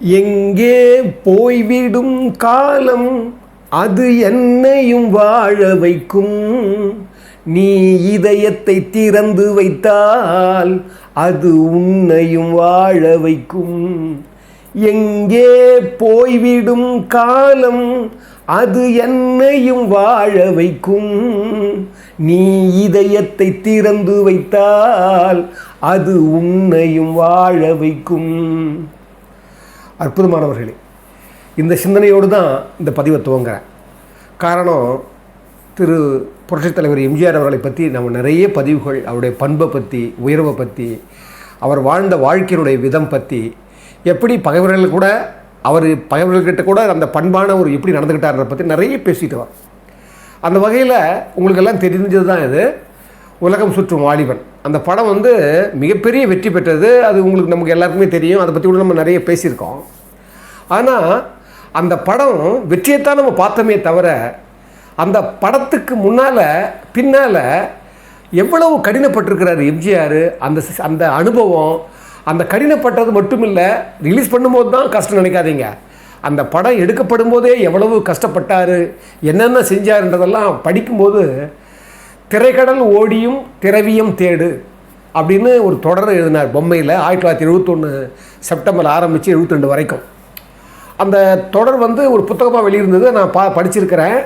எங்கே போய்விடும் காலம்? அது என்னையும் வாழ வைக்கும். நீ இதயத்தை திறந்து வைத்தால் அது உன்னையும் வாழ வைக்கும். எங்கே போய்விடும் காலம்? அது என்னையும் வாழ வைக்கும். நீ இதயத்தை திறந்து வைத்தால் அது உன்னையும் வாழ வைக்கும். அற்புதமானவர்களே. இந்த சிந்தனையோடு தான் இந்த பதிவை துவங்குறேன். காரணம் திரு புரட்சித் தலைவர் எம்ஜிஆர் அவர்களை பற்றி நம்ம நிறைய பதிவுகள் அவருடைய பண்பை பற்றி உயர்வை பற்றி அவர் வாழ்ந்த வாழ்க்கையினுடைய விதம் பற்றி எப்படி பகைவர்கள் கூட அவர் பகைவர்கள்கிட்ட கூட அந்த பண்பான ஒரு எப்படி நடந்துக்கிட்டார்ன்றத பற்றி நிறைய பேசிட்டு வரோம். அந்த வகையில் உங்களுக்கெல்லாம் தெரிஞ்சது தான் இது. உலகம் சுற்றும் வாலிபன். அந்த படம் வந்து மிகப்பெரிய வெற்றி பெற்றது. அது உங்களுக்கு நமக்கு எல்லாருக்குமே தெரியும். அதை பற்றி கூட நம்ம நிறைய பேசியிருக்கோம். ஆனால் அந்த படம் வெற்றியைத்தான் நம்ம பார்த்தோமே தவிர அந்த படத்துக்கு முன்னால் பின்னால் எவ்வளவு கடினப்பட்டிருக்கிறார் எம்ஜிஆர் அந்த அந்த அனுபவம். அந்த கடினப்பட்டது மட்டும் இல்லை ரிலீஸ் பண்ணும்போது தான் கஷ்டம் நினைக்காதீங்க. அந்த படம் எடுக்கப்படும் போதே எவ்வளவு கஷ்டப்பட்டார் என்னென்ன செஞ்சாருன்றதெல்லாம் படிக்கும்போது திரைக்கடல் ஓடியும் திரவியம் தேடு அப்படின்னு ஒரு தொடர் எழுதினார் பொம்மையில். ஆயிரத்தி தொள்ளாயிரத்தி எழுபத்தொன்று செப்டம்பர் ஆரம்பித்து எழுபத்திரெண்டு வரைக்கும். அந்த தொடர் வந்து ஒரு புத்தகமாக வெளியிருந்தது. நான் பா படிச்சிருக்கிறேன்.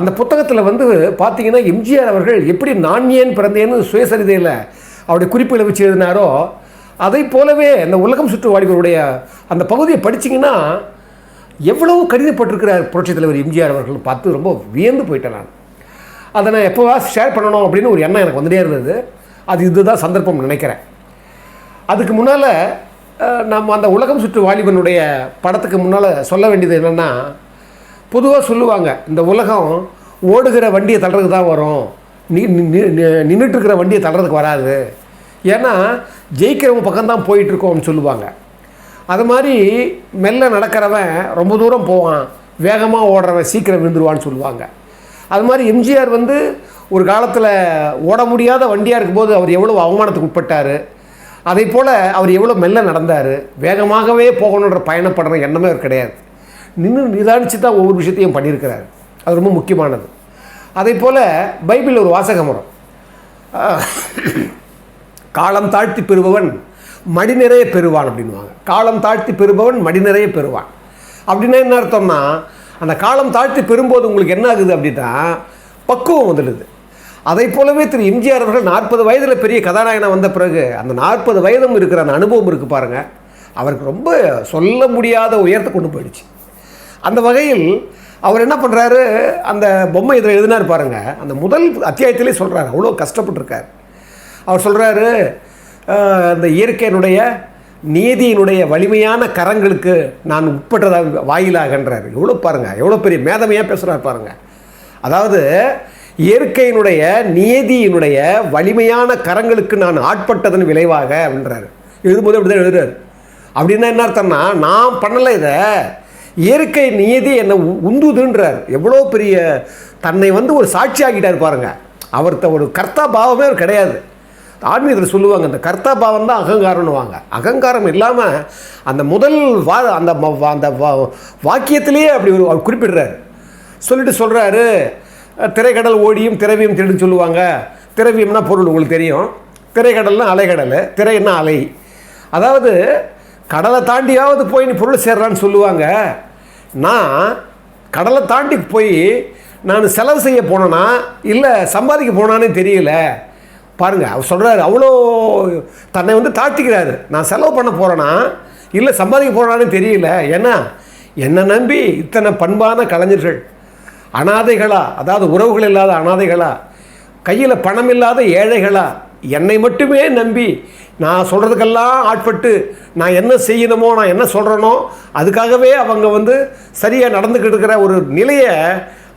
அந்த புத்தகத்தில் வந்து பார்த்தீங்கன்னா எம்ஜிஆர் அவர்கள் எப்படி நான் ஏன் பிறந்தேன்னு சுயசரிதையில் அவருடைய குறிப்புகளை வச்சு எழுதினாரோ அதை போலவே அந்த உலகம் சுற்று வாலிபருடைய அந்த பகுதியை படிச்சிங்கன்னா எவ்வளவு கடிதப்பட்டிருக்கிறார் புரட்சித் தலைவர் எம்ஜிஆர் அவர்கள் பார்த்து ரொம்ப வியந்து போயிட்டேன் நான். அதை நான் எப்போவா ஷேர் பண்ணணும் அப்படின்னு ஒரு எண்ணம் எனக்கு வந்துட்டே இருந்தது. அது இதுதான் சந்தர்ப்பம் நினைக்கிறேன். அதுக்கு முன்னால் நம்ம அந்த உலகம் சுற்று வாலிபனுடைய படத்துக்கு முன்னால் சொல்ல வேண்டியது என்னென்னா பொதுவாக சொல்லுவாங்க இந்த உலகம் ஓடுகிற வண்டியை தள்ளுறதுக்கு தான் வரும். நீ நின்றுட்டு இருக்கிற வண்டியை தள்ளுறதுக்கு வராது. ஏன்னா ஜெயிக்கிறவங்க பக்கம்தான் போயிட்டுருக்கோம்னு சொல்லுவாங்க. அது மாதிரி மெல்ல நடக்கிறவன் ரொம்ப தூரம் போவான். வேகமாக ஓடுறவன் சீக்கிரம் விழுந்துருவான்னு சொல்லுவாங்க. அது மாதிரி எம்ஜிஆர் வந்து ஒரு காலத்தில் ஓட முடியாத வண்டியாக இருக்கும்போது அவர் எவ்வளோ அவமானத்துக்கு உட்பட்டார். அதே போல் அவர் எவ்வளோ மெல்ல நடந்தார். வேகமாகவே போகணுன்ற பயணப்படுற எண்ணமே அவர் கிடையாது. நின்று நிதானித்து தான் ஒவ்வொரு விஷயத்தையும் பண்ணியிருக்கிறார். அது ரொம்ப முக்கியமானது. அதே போல் பைபிளில் ஒரு வாசகம் வரும். காலம் தாழ்த்தி பெறுபவன் மடி நிறைய பெறுவான் அப்படின்வாங்க காலம் தாழ்த்தி பெறுபவன் மடி நிறைய பெறுவான். அப்படின்னா என்ன அர்த்தம்னா அந்த காலம் தாழ்த்தி பெறும்போது உங்களுக்கு என்ன ஆகுது அப்படின்னா பக்குவம் வந்துடுது. அதை போலவே திரு எம்ஜிஆர் அவர்கள் நாற்பது வயதில் பெரிய கதாநாயகனாக வந்த பிறகு அந்த நாற்பது வயதும் இருக்கிற அந்த அனுபவம் இருக்குது பாருங்கள் அவருக்கு ரொம்ப சொல்ல முடியாத உயரத்தை கொண்டு போயிடுச்சு. அந்த வகையில் அவர் என்ன பண்ணுறாரு அந்த பொம்மை இதில் எழுதினார் பாருங்க. அந்த முதல் அத்தியாயத்திலே சொல்கிறார் அவ்வளோ கஷ்டப்பட்டிருக்கார். அவர் சொல்கிறாரு அந்த இயற்கையினுடைய நீதியினுடைய வலிமையான கரங்களுக்கு நான் உட்பட்டதாக வாயிலாகன்றார். எவ்வளோ பாருங்கள் எவ்வளோ பெரிய மேதமையாக பேசுகிறார் பாருங்கள் அதாவது இயற்கையினுடைய நீதியினுடைய வலிமையான கரங்களுக்கு நான் ஆட்பட்டதன் விளைவாக அப்படின்றாரு எழுதும்போது அப்படி தான் எழுதுறாரு. அப்படின்னா என்ன அர்த்தம்னா நான் பண்ணலை இதை இயற்கை நியதி என்னை உ- உந்துதுன்றார். எவ்வளோ பெரிய தன்னை வந்து ஒரு சாட்சியாக்கிட்டார் பாருங்கள் அவர்த்த ஒரு கர்த்தா பாவமே அவர் கிடையாது. ஆன்மீகத்தில் சொல்லுவாங்க இந்த கர்த்தா பாவம் தான் அகங்காரம்னுவாங்க அகங்காரம் இல்லாமல் அந்த முதல் வா அந்த வா- அந்த வாக்கியத்திலேயே அப்படி ஒரு அவர் குறிப்பிடுறாரு. சொல்லிட்டு சொல்கிறாரு திரைக்கடல் ஓடியும் திரவியம் திருடுன்னு சொல்லுவாங்க. திரவியம்னா பொருள் உங்களுக்கு தெரியும். திரைக்கடல்னா அலைக்கடல் திரைன்னா அலை. அதாவது கடலை தாண்டியாவது போய் நீ பொருள் சேர்றான்னு சொல்லுவாங்க. நான் கடலை தாண்டி போய் நான் செலவு செய்ய போனேன்னா இல்லை சம்பாதிக்க போனானே தெரியல. பாருங்கள் அவர் சொல்கிறாரு அவ்வளோ தன்னை வந்து தாழ்த்திக்கிறாரு. நான் செலவு பண்ண போகிறேன்னா இல்லை சம்பாதிக்க போகிறான்னு தெரியல. ஏன்னா என்னை நம்பி இத்தனை பண்பான கலைஞர்கள் அனாதைகளா அதாவது உறவுகள் இல்லாத அனாதைகளா கையில் பணம் இல்லாத ஏழைகளா என்னை மட்டுமே நம்பி நான் சொல்கிறதுக்கெல்லாம் ஆட்பட்டு நான் என்ன செய்யணுமோ நான் என்ன சொல்கிறேனோ அதுக்காகவே அவங்க வந்து சரியாக நடந்துக்கிட்டு இருக்கிற ஒரு நிலையை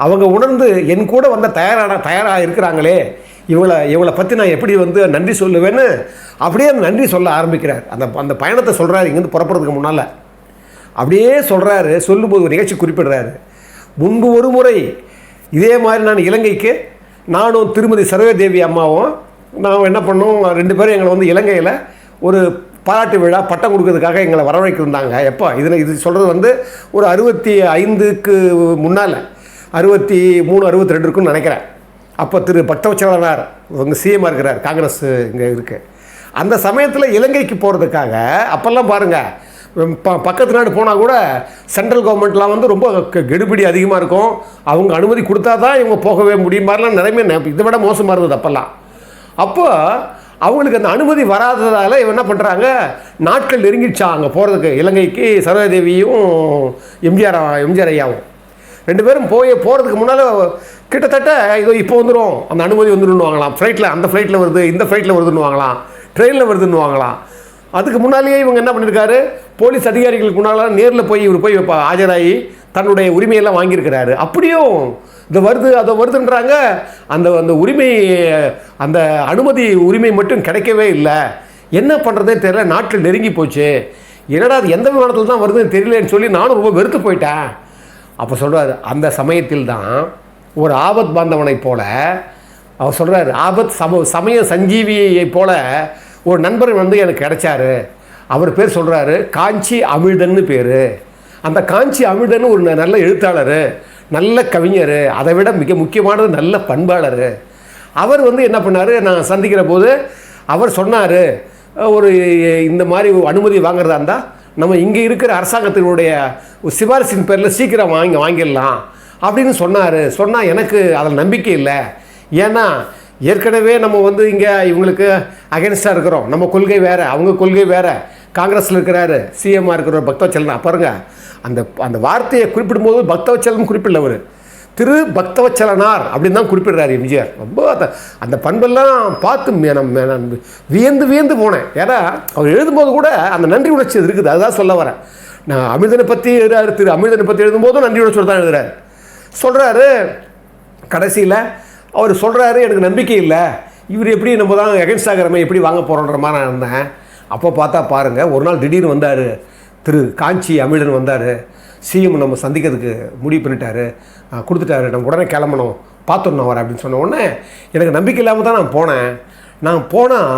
அவங்க உணர்ந்து என் கூட வந்த தயாரான தயாராக இருக்கிறாங்களே. இவளை இவளை பற்றி நான் எப்படி வந்து நன்றி சொல்லுவேன்னு அப்படியே அந்த நன்றி சொல்ல ஆரம்பிக்கிறார். அந்த அந்த பயணத்தை சொல்கிறாரு இங்கேருந்து புறப்படுறதுக்கு முன்னால். அப்படியே சொல்கிறாரு சொல்லும்போது ஒரு நிகழ்ச்சி குறிப்பிடுறாரு. முன்பு ஒரு முறை இதே மாதிரி நான் இலங்கைக்கு நானும் திருமதி சரோஜதேவி அம்மாவும் நான் என்ன பண்ணோம் ரெண்டு பேரும் எங்களை வந்து இலங்கையில் ஒரு பாராட்டு விழா பட்டம் கொடுக்கறதுக்காக எங்களை வரவழைக்கிருந்தாங்க எப்போ இதில் இது சொல்கிறது வந்து ஒரு அறுபத்தி ஐந்துக்கு முன்னால். அறுபத்தி மூணு அறுபத்தி ரெண்டு இருக்குன்னு நினைக்கிறேன். அப்போ திரு பக்தவச்சலனார் இவங்க சிஎம்மாக இருக்கிறார் காங்கிரஸ் இங்கே இருக்குது அந்த சமயத்தில் இலங்கைக்கு போகிறதுக்காக அப்போல்லாம் பாருங்கள் ப பக்கத்து நாடு போனால் கூட சென்ட்ரல் கவர்மெண்ட்லாம் வந்து ரொம்ப கெடுபிடி அதிகமாக இருக்கும். அவங்க அனுமதி கொடுத்தா தான் இவங்க போகவே முடியும் மாதிரிலாம் இதை விட மோசமாக இருந்தது அப்போல்லாம். அப்போ அவங்களுக்கு அந்த அனுமதி வராததால் இவன் என்ன பண்ணுறாங்க நாட்கள் நெருங்கிடுச்சா அங்கே போகிறதுக்கு இலங்கைக்கு சரோஜதேவியும் எம்ஜிஆர் எம்ஜிஆர் ஐயாவும். ரெண்டு பேரும் போய் போகிறதுக்கு முன்னால் கிட்டத்தட்ட இதோ இப்போ வந்துடும் அந்த அனுமதி வந்துடும் வாங்கலாம் ஃப்ளைட்டில் அந்த ஃப்ளைட்டில் வருது இந்த ஃப்ளைட்டில் வருதுன்னு வாங்கலாம் ட்ரெயினில் வருதுன்னு வாங்கலாம் அதுக்கு முன்னாலேயே இவங்க என்ன பண்ணியிருக்காரு போலீஸ் அதிகாரிகளுக்கு முன்னால் நேரில் போய் இவர் போய் ஆஜராகி தன்னுடைய உரிமையெல்லாம் வாங்கியிருக்கிறாரு. அப்படியும் இது வருது அதை வருதுன்றாங்க. அந்த அந்த உரிமை அந்த அனுமதி உரிமை மட்டும் கிடைக்கவே இல்லை. என்ன பண்ணுறதே தெரியல நாட்டில் நெருங்கி போச்சு. என்னடா அது எந்த விமானத்தில் தான் வருதுன்னு தெரியலன்னு சொல்லி நானும் ரொம்ப வெறுத்து போயிட்டேன். அப்போ சொல்கிறார் அந்த சமயத்தில் தான் ஒரு ஆபத் பாந்தவனைப் போல அவர் சொல்கிறார் ஆபத் சம சமய சஞ்சீவியை போல ஒரு நண்பர் வந்து எனக்கு கிடைச்சாரு. அவர் பேர் சொல்கிறாரு காஞ்சி அமிழ்தன்னு பேர். அந்த காஞ்சி அமிழ்தன்னு ஒரு ந- நல்ல எழுத்தாளர் நல்ல கவிஞர் அதை விட மிக முக்கியமானது நல்ல பண்பாளர். அவர் வந்து என்ன பண்ணார் நான் சந்திக்கிற போது அவர் சொன்னார் ஒரு இந்த மாதிரி அனுமதி வாங்குறதா இருந்தால் நம்ம இங்கே இருக்கிற அரசாங்கத்தினுடைய ஒரு சிபாரிசின் பேரில் சீக்கிரம் வாங்கி வாங்கிடலாம் அப்படின்னு சொன்னார். சொன்னால் எனக்கு அதில் நம்பிக்கை இல்லை. ஏன்னா ஏற்கனவே நம்ம வந்து இங்கே இவங்களுக்கு அகேன்ஸ்டாக இருக்கிறோம். நம்ம கொள்கை வேறு அவங்க கொள்கை வேறு. காங்கிரஸில் இருக்கிறாரு சிஎம்மாக இருக்கிற பக்தவச்சலன். பாருங்கள் அந்த அந்த வார்த்தையை குறிப்பிடும்போது பக்தவச்சலம் குறிப்பிடல அவர். திரு பக்தவச்சலனார் அப்படின்னு தான் குறிப்பிடுறாரு எம்ஜிஆர். ரொம்ப அந்த அந்த பண்பெல்லாம் பார்த்து மேனம் மேனம் நான் வியந்து வியந்து போனேன். ஏன்னா அவர் எழுதும்போது கூட அந்த நன்றி உணர்ச்சி இருக்குது. அதுதான் சொல்ல வரேன். நான் அமிர்தனை பற்றி எழுதுறாரு. திரு அமிர்தனை பற்றி எழுதும்போதும் நன்றி உணர்ச்சியோடு தான் எழுதுறாரு. சொல்கிறாரு கடைசியில் அவர் சொல்கிறாரு எனக்கு நம்பிக்கை இல்லை. இவர் எப்படி நம்ம தான் எகென்ஸ்ட் ஆகிறமே எப்படி வாங்க போகிறோன்ற மாதிரி நான் இருந்தேன். அப்போ பார்த்தா பாருங்கள் ஒரு நாள் திடீர்னு வந்தார். திரு காஞ்சி அமிழன் வந்தார். சிஎம் நம்ம சந்திக்கிறதுக்கு முடிவு பண்ணிட்டாரு. கொடுத்துட்டாரு. நம்ம உடனே கிளம்பணும். பார்த்துடணும் அவர் அப்படின்னு சொன்ன உடனே எனக்கு நம்பிக்கை இல்லாமல் தான் நான் போனேன். நான் போனால்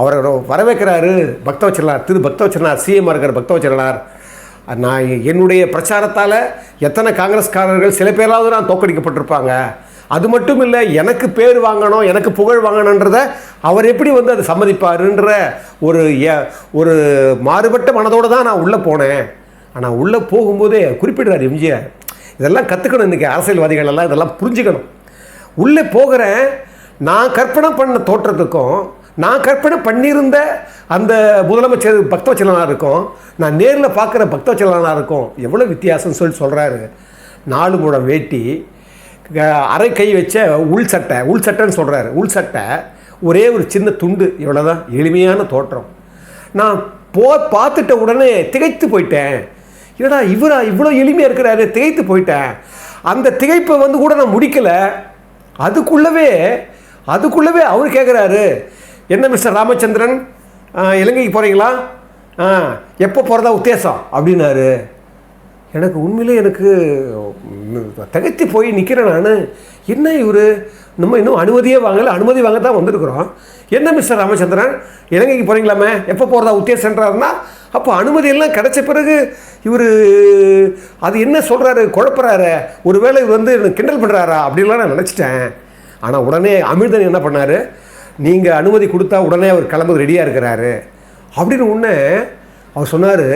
அவரை வரவேற்கிறாரு பக்தவச்சலனார் திரு பக்தவச்சலனார் சிஎம்மாக இருக்கிற பக்தவச்சலனார் நான் என்னுடைய பிரச்சாரத்தால் எத்தனை காங்கிரஸ்காரர்கள் சில பேராவது நான் தோக்கடிக்கப்பட்டிருப்பாங்க அது மட்டும் இல்லை எனக்கு பேர் வாங்கணும் எனக்கு புகழ் வாங்கணுன்றத அவர் எப்படி வந்து அதை சம்மதிப்பாருன்ற ஒரு ஒரு மாறுபட்ட மனதோடு தான் நான் உள்ளே போனேன். ஆனால் உள்ளே போகும்போதே குறிப்பிடுறார் எம்ஜிஆர். இதெல்லாம் கற்றுக்கணும் இன்றைக்கி அரசியல்வாதிகள் எல்லாம் இதெல்லாம் புரிஞ்சுக்கணும். உள்ளே போகிறேன் நான் கற்பனை பண்ண தோற்றத்துக்கும் நான் கற்பனை பண்ணியிருந்த அந்த முதலமைச்சர் பக்தவச்சலனாக இருக்கும் நான் நேரில் பார்க்குற பக்தவச்சலனாக இருக்கும் எவ்வளோ வித்தியாசம்னு சொல்லி சொல்கிறாரு நாலு முழம் வேட்டி அரை கை வச்ச உள் சட்டை உள் சட்டைன்னு சொல்கிறாரு உள் சட்டை ஒரே ஒரு சின்ன துண்டு இவ்வளோதான் எளிமையான தோற்றம். நான் போ பார்த்துட்ட உடனே திகைத்து போயிட்டேன். என்னடா இவரா இவ்வளோ எளிமையாக இருக்கிறாரு? திகைத்து போயிட்டேன். அந்த திகைப்பை வந்து கூட நான் முடிக்கலை. அதுக்குள்ளவே அதுக்குள்ளவே அவர் கேட்குறாரு என்ன மிஸ்டர் ராமச்சந்திரன்? இலங்கைக்கு போகிறீங்களா ஆ எப்போ போகிறதா உத்தேசம்? அப்படின்னாரு. எனக்கு உண்மையிலே எனக்கு ம், திகைத்து போய் நிற்கிறேன் நான். என்ன இவர்? நம்ம இன்னும் அனுமதியே வாங்கலை. அனுமதி வாங்க தான் வந்திருக்கிறோம். என்ன மிஸ்டர் ராமச்சந்திரன்? இலங்கைக்கு போகிறீங்களாமே எப்போ போகிறதா உத்தேசன்றாருன்னா அப்போ அனுமதியெல்லாம் கிடைச்ச பிறகு இவர் அது என்ன சொல்கிறாரு குழப்புறாரு? ஒருவேளை இவர் வந்து எனக்கு கிண்டல் பண்ணுறாரா அப்படின்லாம் நான் நினச்சிட்டேன். ஆனால் உடனே அமிர்தன் என்ன பண்ணார்? நீங்கள் அனுமதி கொடுத்தா உடனே அவர் கிளம்புறது ரெடியாக இருக்கிறாரு. அப்படின்னு உடனே அவர் சொன்னார்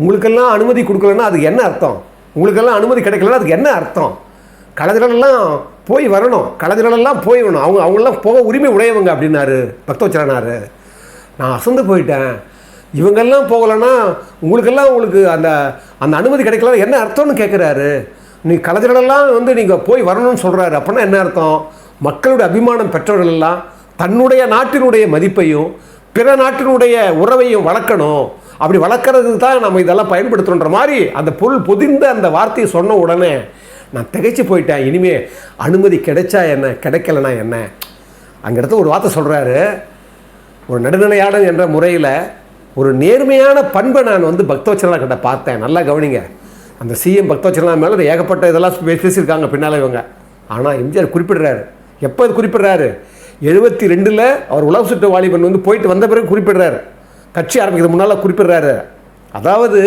உங்களுக்கெல்லாம் அனுமதி கொடுக்கலன்னா அதுக்கு என்ன அர்த்தம்? உங்களுக்கெல்லாம் அனுமதி கிடைக்கலன்னா அதுக்கு என்ன அர்த்தம்? கலதிரெல்லாம் போய் வரணும். கலதிரெல்லாம் போய் வரணும். அவங்க அவங்களாம் போக உரிமை உடையவங்க அப்படின்னாரு. பக்தவச்சரனார். நான் அசந்து போயிட்டேன். இவங்கெல்லாம் போகலைன்னா உங்களுக்கெல்லாம் உங்களுக்கு அந்த அந்த அனுமதி கிடைக்கல என்ன அர்த்தம்னு கேட்குறாரு? நீ கலதிரெல்லாம் வந்து நீங்கள் போய் வரணும்னு சொல்கிறாரு அப்படின்னா என்ன அர்த்தம்? மக்களுடைய அபிமானம் பெற்றவர்களெல்லாம் தன்னுடைய நாட்டினுடைய மதிப்பையும் பிற நாட்டினுடைய உறவையும் வளர்க்கணும். அப்படி வளர்க்குறதுக்கு தான் நம்ம இதெல்லாம் பயன்படுத்தணுன்ற மாதிரி அந்த பொருள் பொதிந்த அந்த வார்த்தையை சொன்ன உடனே நான் திகைச்சு போயிட்டேன். இனிமே அனுமதி கிடைச்சா என்ன? கிடைக்கலனா என்ன? அங்க இடத்துல ஒரு வார்த்தை சொல்கிறாரு ஒரு நடுநிலையாளன் என்ற முறையில் ஒரு நேர்மையான பண்பை நான் வந்து பக்தவச்சலனா கிட்ட பார்த்தேன். நல்லா கவனிங்க. அந்த சிஎம் பக்தவச்சலனா மேலே ஏகப்பட்ட இதெல்லாம் பேசியிருக்காங்க பின்னால் இவங்க. ஆனால் எம்ஜிஆர் குறிப்பிடுறாரு. எப்போ அது குறிப்பிடுறாரு? எழுபத்தி ரெண்டில் அவர் உலக சுற்று வாலிபன் வந்து போயிட்டு வந்த பிறகு குறிப்பிடுறாரு. கட்சி ஆரம்பிக்கிறது முன்னால் குறிப்பிடுறாரு. அதாவது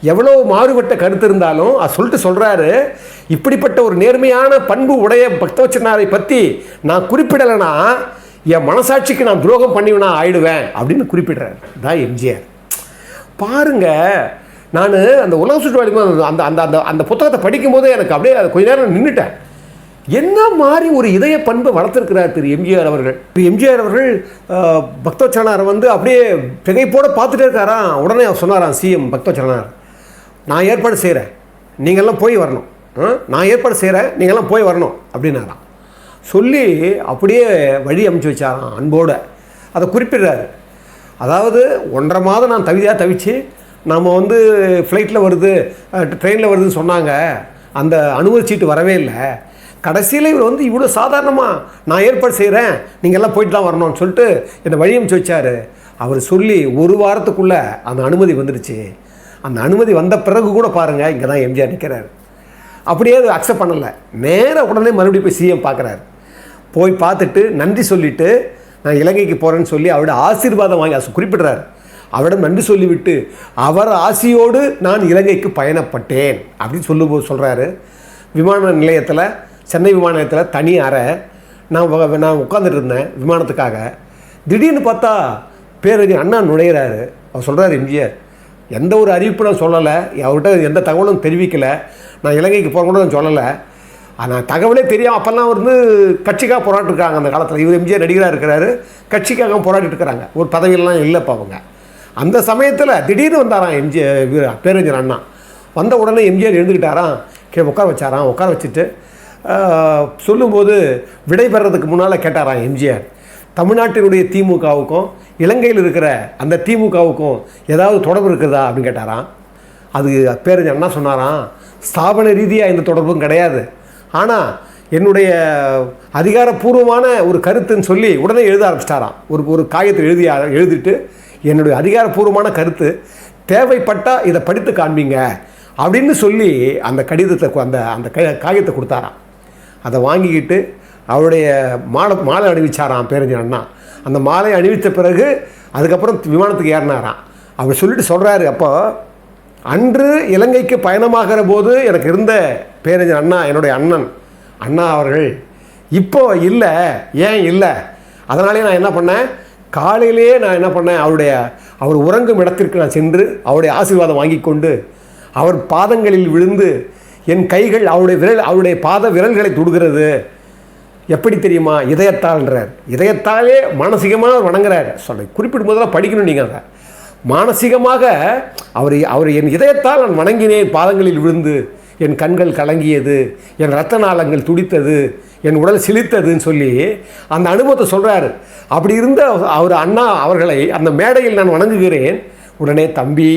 எவ்வளோ மாறுபட்ட கருத்து இருந்தாலும் அது சொல்லிட்டு சொல்கிறாரு இப்படிப்பட்ட ஒரு நேர்மையான பண்பு உடைய பக்தவச்சனாரை பற்றி நான் குறிப்பிடலைன்னா என் மனசாட்சிக்கு நான் துரோகம் பண்ணிவினா ஆயிடுவேன் அப்படின்னு குறிப்பிடுறாரு. தான் எம்ஜிஆர். பாருங்க நான் அந்த உலக சுற்றுவாளி அந்த அந்த அந்த அந்த புத்தகத்தை படிக்கும்போதே எனக்கு அப்படியே அது கொஞ்ச நேரம் நின்றுட்டேன் என்ன மாதிரி ஒரு இதய பண்பை வளர்த்துருக்கிறார் திரு எம்ஜிஆர் அவர்கள்? திரு எம்ஜிஆர் அவர்கள் அஹ், வந்து அப்படியே திகைப்போட பார்த்துட்டே இருக்காராம். உடனே அவர் சொன்னாராம் சிஎம் பக்தவச்சலனார் நான் ஏற்பாடு செய்கிறேன் நீங்கள்லாம் போய் வரணும். ஆ? நான் ஏற்பாடு செய்கிறேன் நீங்கள்லாம் போய் வரணும். அப்படின்னாராம். சொல்லி அப்படியே வழி அமைச்சு வச்சாராம் அன்போடு. அதை குறிப்பிடுறாரு. அதாவது ஒன்றரை மாதம் நான் தவிதாக தவிச்சு நம்ம வந்து ஃப்ளைட்டில் வருது ட்ரெயினில் வருதுன்னு சொன்னாங்க. அந்த அனுமதி சீட்டு வரவே இல்லை. கடைசியில் இவர் வந்து இவ்வளோ சாதாரணமாக நான் ஏற்பாடு செய்கிறேன் நீங்கள் எல்லாம் போயிட்டு தான் வரணும்னு சொல்லிட்டு என்னை வழி அமைச்சு வச்சார். அவர் சொல்லி ஒரு வாரத்துக்குள்ளே அந்த அனுமதி வந்துடுச்சு. அந்த அனுமதி வந்த பிறகு கூட பாருங்கள் இங்கே தான் எம்ஜிஆர் நிற்கிறார் அப்படியே அக்செப்ட் பண்ணலை. நேராக உடனே மறுபடியும் போய் சிஎம் பார்க்குறாரு. போய் பார்த்துட்டு நன்றி சொல்லிவிட்டு நான் இலங்கைக்கு போகிறேன்னு சொல்லி அவரோட ஆசீர்வாதம் வாங்கி அது குறிப்பிடுறாரு. அவரிடம் நன்றி சொல்லிவிட்டு அவர் ஆசியோடு நான் இலங்கைக்கு பயணப்பட்டேன் அப்படின்னு சொல்லும்போது சொல்கிறாரு விமான நிலையத்தில் சென்னை விமான நிலையத்தில் தனி அறை. நான் நான் உட்காந்துட்டு இருந்தேன் விமானத்துக்காக. திடீர்னு பார்த்தா பேரறிஞர் அண்ணா நுழையிறாரு. அவர் சொல்கிறார் எம்ஜிஆர் எந்த ஒரு அறிவிப்பு நான் சொல்லலை. அவர்கிட்ட எந்த தகவலும் தெரிவிக்கலை. நான் இலங்கைக்கு போகிற நான் சொல்லலை. ஆனால் தகவலே தெரியும் அப்போல்லாம் வந்து கட்சிக்காக போராட்டிருக்காங்க அந்த காலத்தில். இவர் எம்ஜிஆர் நடிகராக இருக்கிறாரு. கட்சிக்காக போராடிட்டு இருக்கிறாங்க ஒரு பதவியெல்லாம் இல்லைப்பா அவங்க. அந்த சமயத்தில் திடீர்னு வந்தாராம் எம்ஜிஆர் பேரறிஞர் அண்ணா. வந்த உடனே எம்ஜிஆர் எழுந்துக்கிட்டாராம் கே உட்கார வச்சாராம். உட்கார வச்சுட்டு சொல்லும்போது விடைபெறதுக்கு முன்னால் கேட்டாராம் எம்ஜிஆர். தமிழ்நாட்டினுடைய திமுகவுக்கும் இலங்கையில் இருக்கிற அந்த திமுகவுக்கும் ஏதாவது தொடர்பு இருக்குதா அப்படின்னு கேட்டாராம். அது பேரறிஞர் அண்ணா சொன்னாராம் ஸ்தாபன ரீதியாக எந்த தொடர்பும் கிடையாது. ஆனால் என்னுடைய அதிகாரப்பூர்வமான ஒரு கருத்துன்னு சொல்லி உடனே எழுத ஆரம்பிச்சிட்டாராம். ஒரு ஒரு காகிதத்தில் எழுதி எழுதிட்டு என்னுடைய அதிகாரப்பூர்வமான கருத்து தேவைப்பட்டால் இதை படித்து காண்பீங்க அப்படின்னு சொல்லி அந்த கடிதத்தை அந்த அந்த க- காகிதத்தை கொடுத்தாராம். அதை வாங்கிக்கிட்டு அவருடைய மாலை மாலை அணிவிச்சாராம் பேரறிஞர் அண்ணா. அந்த மாலை அணிவித்த பிறகு அதுக்கப்புறம் விமானத்துக்கு ஏறினாராம். அவர் சொல்லிட்டு சொல்கிறாரு அப்போ அன்று இலங்கைக்கு பயணமாகிற போது எனக்கு இருந்த பேரஞ்சர் அண்ணா என்னுடைய அண்ணன் அண்ணா அவர்கள் இப்போ இல்லை ஏன் இல்லை? அதனாலே நான் என்ன பண்ணேன்? காலையிலேயே நான் என்ன பண்ணேன்? அவருடைய அவர் உறங்கும் இடத்திற்கு நான் சென்று அவருடைய ஆசீர்வாதம் வாங்கி கொண்டு அவர் பாதங்களில் விழுந்து என் கைகள் அவருடைய விரல் அவருடைய பாத விரல்களை தொடுகிறது. எப்படி தெரியுமா? இதயத்தாள்ன்றார். இதயத்தாலே மானசிகமாக அவர் வணங்குறார். சொல்ல குறிப்பிடும் போதெல்லாம் படிக்கணும் நீங்கள் அதை. மானசீகமாக அவர் அவர் என் இதயத்தால் நான் வணங்கினேன். பாதங்களில் விழுந்து என் கண்கள் கலங்கியது என் ரத்த நாளங்கள் துடித்தது என் உடல் சிலித்ததுன்னு சொல்லி அந்த அனுபவத்தை சொல்கிறாரு அப்படி இருந்த அவர் அண்ணா அவர்களை அந்த மேடையில் நான் வணங்குகிறேன். உடனே தம்பி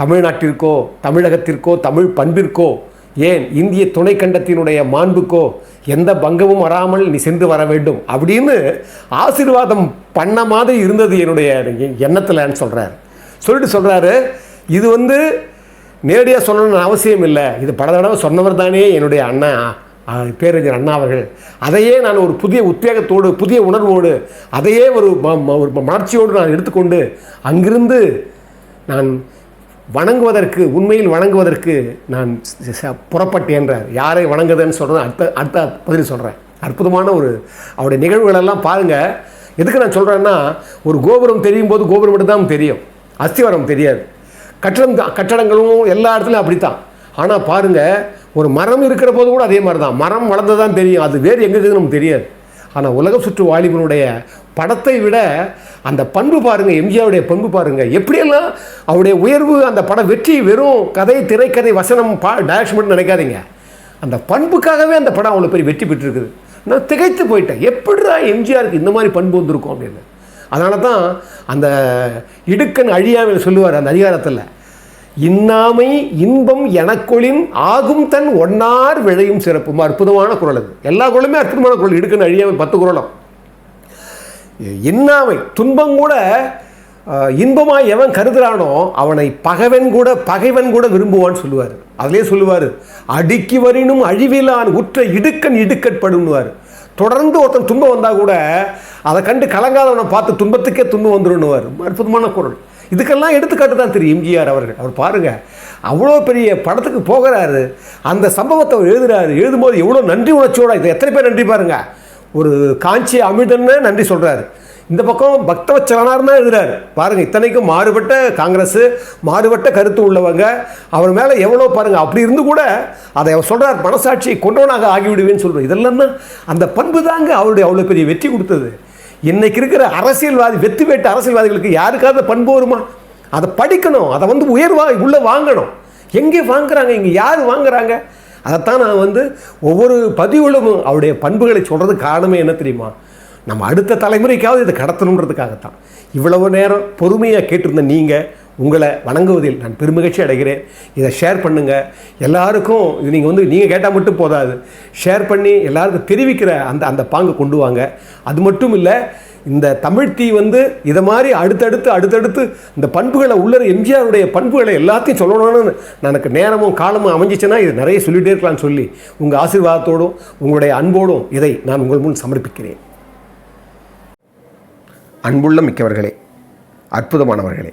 தமிழ்நாட்டிற்கோ தமிழகத்திற்கோ தமிழ் பண்பிற்கோ ஏன் இந்திய துணைக்கண்டத்தினுடைய மாண்புக்கோ எந்த பங்கமும் வராமல் நீ சென்று வர வேண்டும் அப்படின்னு ஆசீர்வாதம் பண்ண மாதிரி இருந்தது என்னுடைய எண்ணத்தில்ன்னு சொல்கிறார் சொல்லிட்டு சொல்கிறாரு இது வந்து நேரடியாக சொல்லணும்னு அவசியம் இல்லை. இது பல தடவை சொன்னவர் தானே என்னுடைய அண்ணா பேரறிஞர் அண்ணா அவர்கள். அதையே நான் ஒரு புதிய உத்வேகத்தோடு புதிய உணர்வோடு அதையே ஒரு ம- ம- ஒரு மலர்ச்சியோடு நான் எடுத்துக்கொண்டு அங்கிருந்து நான் வணங்குவதற்கு உண்மையில் வணங்குவதற்கு நான் புறப்பட்டேன்றார் யாரை வணங்குதுன்னு சொல்கிறேன் அடுத்த அடுத்த பதில் சொல்கிறேன் அற்புதமான ஒரு அவருடைய நிகழ்வுகளெல்லாம் பாருங்கள் எதுக்கு நான் சொல்கிறேன்னா ஒரு கோபுரம் தெரியும் போது கோபுரம் மட்டும் தான் தெரியும். அஸ்திவாரம் தெரியாது. கட்டடம் தான் கட்டடங்களும் எல்லா இடத்துலையும் அப்படி தான் ஆனால் பாருங்கள் ஒரு மரம் இருக்கிற போது கூட அதே மாதிரி தான் மரம் வளர்ந்து தான் தெரியும். அது வேறு எங்கே இருக்குதுன்னு நமக்கு தெரியாது. ஆனால் உலக சுற்று வாலிபனுடைய படத்தை விட அந்த பண்பு பாருங்கள் எம்ஜிஆருடைய பண்பு பாருங்கள் எப்படியெல்லாம் அவருடைய உயர்வு அந்த படம் வெற்றி வெறும் கதை திரைக்கதை வசனம் பா டைரக்ஷன் மட்டும் நினைக்காதீங்க. அந்த பண்புக்காகவே அந்த படம் அவ்வளோ பெரிய வெற்றி பெற்றிருக்குது. நான் திகைத்து போயிட்டேன். எப்படிடா எம்ஜிஆருக்கு இந்த மாதிரி பண்பு வந்திருக்கும் அப்படின்னு. அதனால தான் அந்த இடுக்கன் அழியாமல் சொல்லுவார் அந்த அதிகாரத்தில். இன்னாமை இன்பம் எனக்குளின் ஆகும் தன் ஒன்னார் விழையும் சிறப்பும். அற்புதமான குரல் அது. எல்லா குரலுமே அற்புதமான குரல். இடுக்குன்னு அழியாமை பத்து குரலும். இன்னாமை துன்பம் கூட இன்பமாக எவன் கருதுறானோ அவனை பகைவன் கூட பகைவன் கூட விரும்புவான்னு சொல்லுவார். அதிலே சொல்லுவார் அடுக்கி வரினும் அழிவிலான் உற்ற இடுக்கன் இடுக்கட்படும்னுவார். தொடர்ந்து ஒருத்தன் துன்பம் வந்தால் கூட அதை கண்டு கலங்காதவனை பார்த்து துன்பத்துக்கே துன்பம் வந்துடுன்னுவார் அற்புதமான குரல். இதுக்கெல்லாம் எடுத்துக்காட்டு தான் திரு எம்ஜிஆர் அவர்கள். அவர் பாருங்கள் அவ்வளோ பெரிய படத்துக்கு போகிறாரு அந்த சம்பவத்தை அவர் எழுதுறாரு எழுதும்போது எவ்வளோ நன்றி உணர்ச்சியோட இது எத்தனை பேர் நன்றி பாருங்க. ஒரு காஞ்சி அமிர்தன்னு நன்றி சொல்கிறாரு இந்த பக்கம் பக்தவச்சலனார் தான் எழுதுறாரு. பாருங்கள் இத்தனைக்கும் மாறுபட்ட காங்கிரஸ் மாறுபட்ட கருத்து உள்ளவங்க அவர் மேலே எவ்வளோ பாருங்கள் அப்படி இருந்து கூட அதை அவர் சொல்கிறார் மனசாட்சியை கொண்டவனாக ஆகிவிடுவேன்னு சொல்கிறோம் இதெல்லாம் தான் அந்த பண்பு தாங்க அவருடைய அவ்வளோ பெரிய வெற்றி கொடுத்தது. இன்னைக்கு இருக்கிற அரசியல்வாதி வெற்றி வேட்டு அரசியல்வாதிகளுக்கு யாருக்காவது பண்பு வருமா? அதை படிக்கணும். அதை வந்து உயர்வா உள்ளே வாங்கணும். எங்கே வாங்குறாங்க? இங்கே யார் வாங்குறாங்க? அதைத்தான் நான் வந்து ஒவ்வொரு பதிவுகளும் அவருடைய பண்புகளை சொல்கிறதுக்கு காரணமே என்ன தெரியுமா? நம்ம அடுத்த தலைமுறைக்காவது இதை கடத்தணுன்றதுக்காகத்தான் இவ்வளவு நேரம் பொறுமையாக கேட்டிருந்த நீங்கள் உங்களை வணங்குவதில் நான் பெருமகிழ்ச்சி அடைகிறேன். இதை ஷேர் பண்ணுங்கள் எல்லாருக்கும் இது நீங்கள் வந்து நீங்கள் கேட்டால் மட்டும் போதாது. ஷேர் பண்ணி எல்லாருக்கும் தெரிவிக்கிற அந்த அந்த பாங்கு கொண்டு வாங்க. அது மட்டும் இல்லை இந்த தமிழ் தீ வந்து இதை மாதிரி அடுத்தடுத்து அடுத்தடுத்து இந்த பண்புகளை உள்ள எம்ஜிஆருடைய பண்புகளை எல்லாத்தையும் சொல்லணும்னு எனக்கு நேரமும் காலமும் அமைஞ்சிச்சுன்னா இது நிறைய சொல்லிகிட்டே இருக்கலாம்னு சொல்லி உங்கள் ஆசீர்வாதத்தோடும் உங்களுடைய அன்போடும் இதை நான் உங்கள் முன் சமர்ப்பிக்கிறேன். அன்புள்ள மிக்கவர்களே அற்புதமானவர்களே